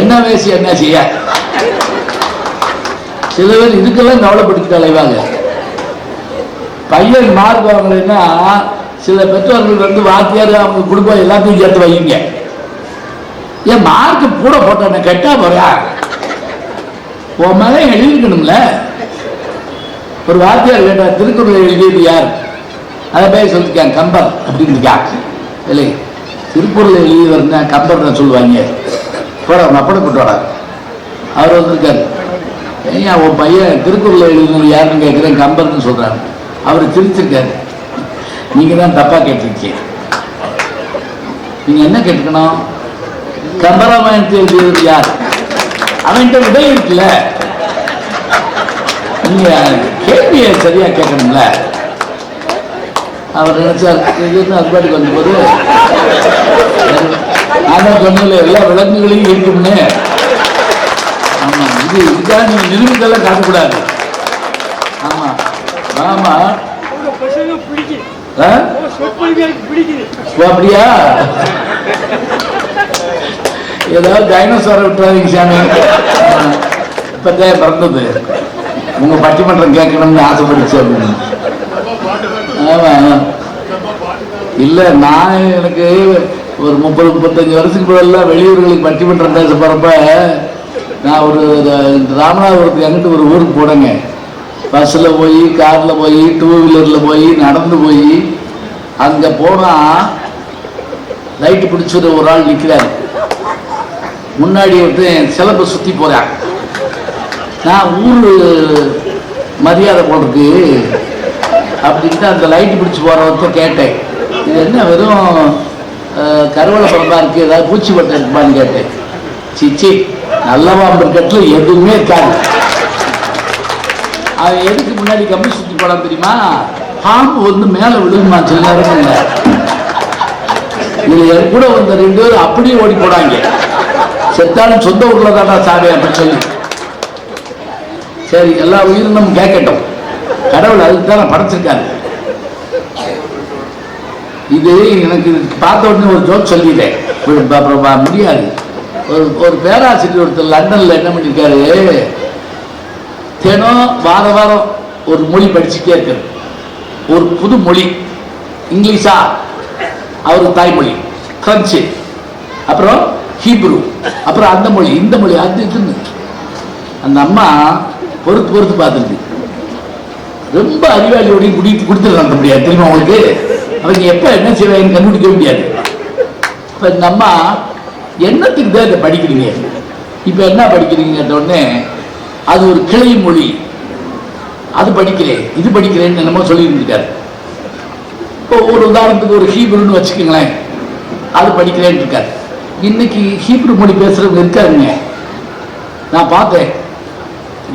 என்ன வயசு என்ன செய்ய? சில பேர் இதுக்கெல்லாம் கவலைப்படுத்தி தலைவாங்க பையன் மார்க் வாங்கலைன்னா சில பெற்றோர்கள் வந்து வாத்தியார் அவங்க குடும்பம் எல்லாத்தையும் சேர்த்து வைங்க ஏன் மார்க்கு கூட போட்டேன்? கெட்டா போறா? உன் மகன் எழுதிக்கணும்ல ஒரு வாத்தியார் கேட்டார் திருக்குறள் எழுதியது யார்? அதை பேர் சொல்லிருக்காங்க கம்பர் அப்படின்னு இருக்காங்க இல்லை. திருக்குறள் எழுதியவர்னா கம்பர் சொல்லுவாங்க. போட அப்பட கூட்டோட அவர் வந்திருக்காரு. ஏன் உன் பையன் திருக்குறள் எழுதினது யாருன்னு கேட்குறேன் கம்பர்னு சொல்றாரு. அவர் திருச்சிருக்காரு நீங்கள் தான் தப்பாக கேட்டிருக்கீங்க. நீங்கள் என்ன கேட்டுக்கணும் கம்பராமாயணத்தை எழுதியது யார்? அவன்கிட்ட விடை இருக்குல்ல. நீங்கள் கேள்வியை சரியாக கேட்கணும்ல. அவர் நினைச்சார் இது அது பாட்டுக்கு வந்தபோது நான் சொன்னல எல்லா விலங்குகளையும் இருக்கும்னு ஆமா இது இதுதான் நீங்க நிரூபித்தெல்லாம் காட்டக்கூடாது. ஆமா ஆமா. அப்படியா? ஏதாவது டைனோசாரை விட்டுறாதீங்க சாமி. இப்பதான் பிறந்தது. உங்க பட்டிமன்றம் கேட்கணும்னு ஆசைப்பட்டுச்சு அப்படின்னு. ஆமா. இல்ல நான் எனக்கு ஒரு முப்பது முப்பத்தஞ்சு வருஷத்துக்கு முதல்ல வெளியூர்களுக்கு பட்டிமன்றம் பேச போகிறப்ப நான் ஒரு ராமநாதபுரத்துக்கு எங்கிட்டு ஒரு ஊருக்கு போனேங்க. பஸ்ஸில் போய் காரில் போய் டூ வீலரில் போய் நடந்து போய் அங்கே போனால் லைட்டு பிடிச்சது ஒரு ஆள் நிற்கிறார் முன்னாடி ஒருத்தன் சிலம்பை சுற்றி போகிறான் நான் ஊர் மரியாதை போடுறதுக்கு அப்படின்ட்டு அந்த லைட்டு பிடிச்சி போகிறவர்கிட்ட கேட்டேன். இது என்ன வெறும் கருவளை பழமா இருக்குது ஏதாவது பூச்சி பட்டம் இருக்குமான்னு கேட்டேன். சிச்சி நல்லவாம்பு கட்டில் எதுவுமே இருக்காது. அது எதுக்கு முன்னாடி கம்பி சுற்றி போடாம தெரியுமா? பாம்பு வந்து மேலே விழுகுமா சில நேரம் இல்லை இதில் என் கூட வந்த ரெண்டு பேரும் அப்படியே ஓடி போடாங்க செத்தாலும் சொந்த ஊரில் தானா சாமி அப்படின்னு சொல்லி. சரி எல்லா உயிரினும் கேட்கட்டும். கடவுள் அதுக்கு தான் படைச்சிருக்காரு. இது எனக்கு பார்த்த உடனே ஒரு ஜோக் சொல்லிட்டேன். அப்புறம் முடியாது. ஒரு ஒரு பேராசிரியர் ஒருத்தர் லண்டன்ல என்ன பண்ணியிருக்காரு தினம் வார வாரம் ஒரு மொழி படிச்சுட்டே இருக்காரு. ஒரு புது மொழி. இங்கிலீஷா? அவர் தாய்மொழி பிரெஞ்சு அப்புறம் ஹீப்ரு அப்புறம் அந்த மொழி இந்த மொழி அது இதுன்னு. அந்த அம்மா பொறுத்து பொறுத்து பார்த்துருக்கு. ரொம்ப அறிவாளியோடையும் குடி கொடுத்துருக்காங்க முடியாது தெரியுமா உங்களுக்கு? அவங்க எப்போ என்ன செய்வாங்க கண்டுபிடிக்க முடியாது. இப்போ இந்த அம்மா என்னத்துக்கு தான் இதை படிக்கிறீங்க? இப்போ என்ன படிக்கிறீங்க உடனே அது ஒரு கிளை மொழி. அது படிக்கிறேன் இது படிக்கிறேன்னு என்னமோ சொல்லியிருந்துட்டார் இப்போ ஒரு உதாரணத்துக்கு ஒரு ஹீப்ருன்னு வச்சுக்கோங்களேன். அது படிக்கிறேன்னு இருக்கார் இன்னைக்கு ஹீப்ரு மொழி பேசுறவங்க இருக்காருங்க. நான் பார்த்தேன்.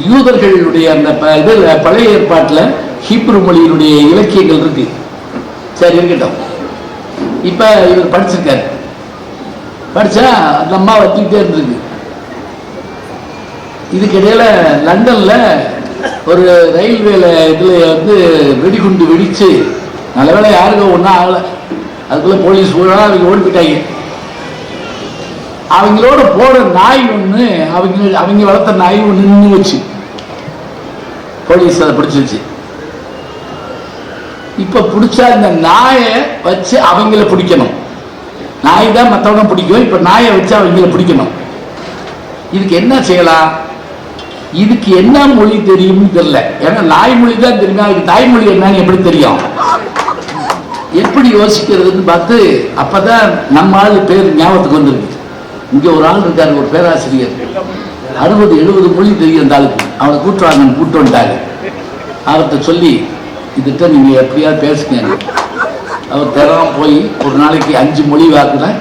யூதர்களுடைய அந்த ப- பழைய ஏற்பாட்டில் ஹீப்ரு மொழியினுடைய இலக்கியங்கள் இருக்குது சரி இருக்கட்டும். இப்போ இவர் படிச்சிருக்காரு. படித்தா அந்த அம்மா வச்சுக்கிட்டே இருந்திருக்கு. இதுக்கிடையில் லண்டனில் ஒரு ரயில்வேல இதில் வந்து வெடிகுண்டு வெடித்து நல்ல வேளை யாருக்கும் ஒன்றும் ஆகலை. அதுக்குள்ள போலீஸ் போனா அவங்க ஓடி போயிட்டாங்க அவங்களோட போகிற நாய் ஒன்று அவங்க அவங்க வளர்த்த நாய் ஒன்று நின்று வச்சு போலீஸ் அதை பிடிச்சிருச்சு. இப்போ பிடிச்சா இந்த நாயை வச்சு அவங்கள பிடிக்கணும். நாய் தான் மற்றவங்க பிடிக்கும். இப்போ நாயை வச்சு அவங்கள பிடிக்கணும். இதுக்கு என்ன செய்யலாம்? இதுக்கு என்ன மொழி தெரியும்னு தெரியல. ஏன்னா நாய் மொழி தான் தெரியும்? அதுக்கு தாய்மொழி என்னன்னு எப்படி தெரியும்? எப்படி யோசிக்கிறதுன்னு பார்த்து அப்பதான் நம்ம ஆள் பேர் ஞாபகத்துக்கு வந்துருக்கு இங்க ஒரு ஆள் இருக்காரு ஒரு பேராசிரியர். அறுபது எழுபது மொழி தெரியும் அந்த ஆளுக்கு. அவனை கூட்டு வாங்கன்னு கூட்டு வந்துட்டாங்க அவர்கிட்ட சொல்லி இதுகிட்ட நீங்கள் எப்படியாவது பேசுங்க. அவர் தினம் போய் ஒரு நாளைக்கு அஞ்சு மொழி வாக்குல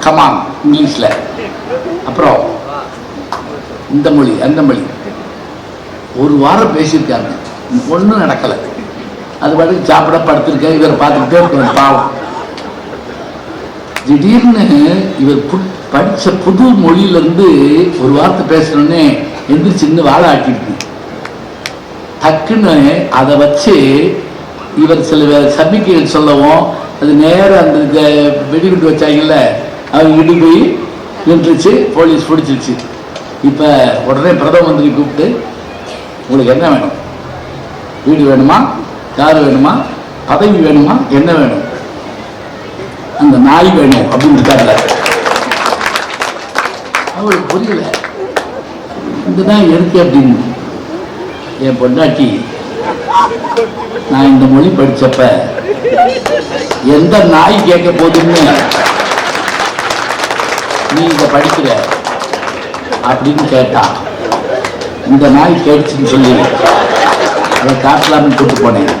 கமான் இங்கிலீஷில். அப்புறம் இந்த மொழி அந்த மொழி. ஒரு வாரம் பேசியிருக்காங்க. ஒன்றும் நடக்கலை. அது பாட்டுக்கு சாப்பிட படுத்திருக்கேன் இவரை பார்த்துக்கிட்டே இருக்கிறேன் பாவம். திடீர்னு இவர் பு- படித்த புது மொழியிலேருந்து ஒரு வார்த்தை பேசுகிறோன்னே எந்திரிச்சின்னு வாழை ஆட்டிருக்கு டக்குன்னு அதை வச்சு இவர் சில சமிக்கைகள் சொல்லவும் அது நேராக அந்த வெடிகுண்டு வச்சாங்கல்ல அவங்க இடி போய் நின்றுச்சு போலீஸ் பிடிச்சிருச்சு. இப்போ உடனே பிரதம மந்திரி கூப்பிட்டு உங்களுக்கு என்ன வேணும்? வீடு வேணுமா? கார் வேணுமா? பதவி வேணுமா? என்ன வேணும்? அந்த நாய் வேணும் அப்படின்னு இருக்காங்க அவளுக்கு புரியல. இதுதான் இருக்கு அப்படின்னு. என் பொண்டாட்டி நான் இந்த மொழி படிச்சப்ப எந்த நாய் கேட்க போகுதுன்னு நீ இதை படிக்கிற அப்படின்னு கேட்டா இந்த நாய் கேட்டுச்சுன்னு சொல்லி அதை காட்டலாம்னு கூப்பிட்டு போனேன்.